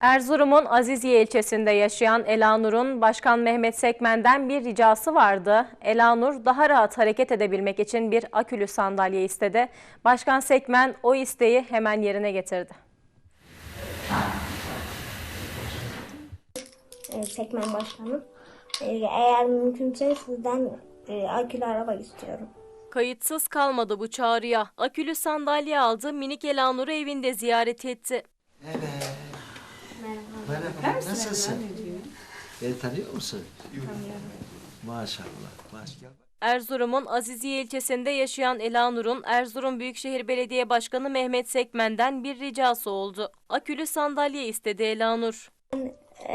Erzurum'un Aziziye ilçesinde yaşayan Elanur'un Başkan Mehmet Sekmen'den bir ricası vardı. Elanur daha rahat hareket edebilmek için bir akülü sandalye istedi. Başkan Sekmen o isteği hemen yerine getirdi. e, Sekmen Başkanım. E, Eğer mümkünse sizden e, akülü araba istiyorum. Kayıtsız kalmadı bu çağrıya. Akülü sandalye aldı, minik Elanur'u evinde ziyaret etti. Merhaba, nasılsın? Beni tanıyor musun? Tanıyorum. Maşallah, maşallah. Erzurum'un Aziziye ilçesinde yaşayan Elanur'un Erzurum Büyükşehir Belediye Başkanı Mehmet Sekmen'den bir ricası oldu. Akülü sandalye istedi Elanur. E,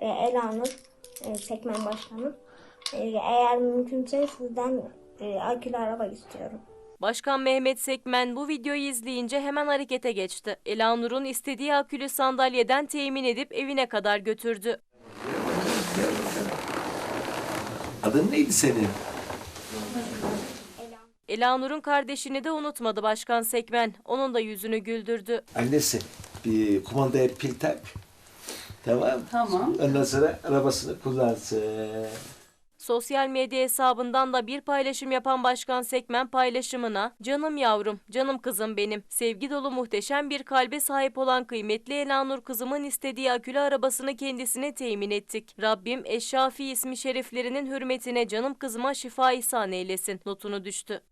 e, Elanur e, Sekmen Başkanım. E, Eğer mümkünse sizden e, akülü araba istiyorum. Başkan Mehmet Sekmen bu videoyu izleyince hemen harekete geçti. Elanur'un istediği akülü sandalyeden temin edip evine kadar götürdü. Adın neydi senin? Elanur'un kardeşini de unutmadı Başkan Sekmen. Onun da yüzünü güldürdü. Annesi. Bir kumandaya pil tak. Tamam. Tamam. Ondan sonra arabasını kullansın. Sosyal medya hesabından da bir paylaşım yapan Başkan Sekmen paylaşımına "Canım yavrum, canım kızım benim. Sevgi dolu muhteşem bir kalbe sahip olan kıymetli Elanur kızımın istediği akülü arabasını kendisine temin ettik. Rabbim Eşşafi ismi şeriflerinin hürmetine canım kızıma şifa ihsan eylesin." notunu düştü.